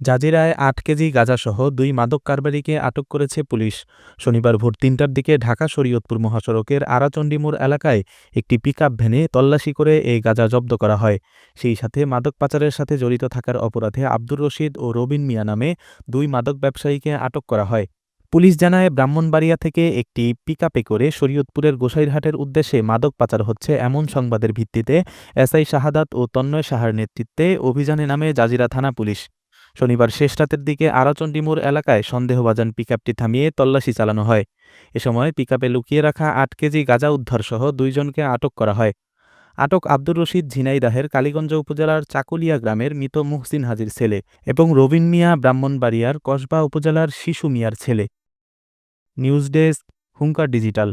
জাজিরায় আট কেজি গাঁজাসহ দুই মাদক কারবারিকে আটক করেছে পুলিশ। শনিবার ভোর তিনটার দিকে ঢাকা শরীয়তপুর মহাসড়কের আরাচণ্ডীমোড় এলাকায় একটি পিকআপ ভ্যানে তল্লাশি করে এই গাঁজা জব্দ করা হয়। সেই সাথে মাদক পাচারের সাথে জড়িত থাকার অপরাধে আব্দুর রশিদ ও রবিন মিয়া নামে দুই মাদক ব্যবসায়ীকে আটক করা হয়। পুলিশ জানায়, ব্রাহ্মণবাড়িয়া থেকে একটি পিকআপে করে শরীয়তপুরের গোসাইরহাটের উদ্দেশ্যে মাদক পাচার হচ্ছে এমন সংবাদের ভিত্তিতে এসআই শাহাদাত ও তন্ময় সাহার নেতৃত্বে অভিযানে নামে জাজিরা থানা পুলিশ। শনিবার শেষ রাতের দিকে আরাচণ্ডীমোড় এলাকায় সন্দেহভাজন পিকআপটি থামিয়ে তল্লাশি চালানো হয়। এ সময় পিকআপে লুকিয়ে রাখা আট কেজি গাঁজা উদ্ধারসহ দুইজনকে আটক করা হয়। আটক আব্দুর রশিদ ঝিনাইদাহের কালীগঞ্জ উপজেলার চাকুলিয়া গ্রামের মৃত মুহসিন হাজির ছেলে এবং রবিন মিয়া ব্রাহ্মণবাড়িয়ার কসবা উপজেলার শিশু মিয়ার ছেলে। News desk Hunkar digital.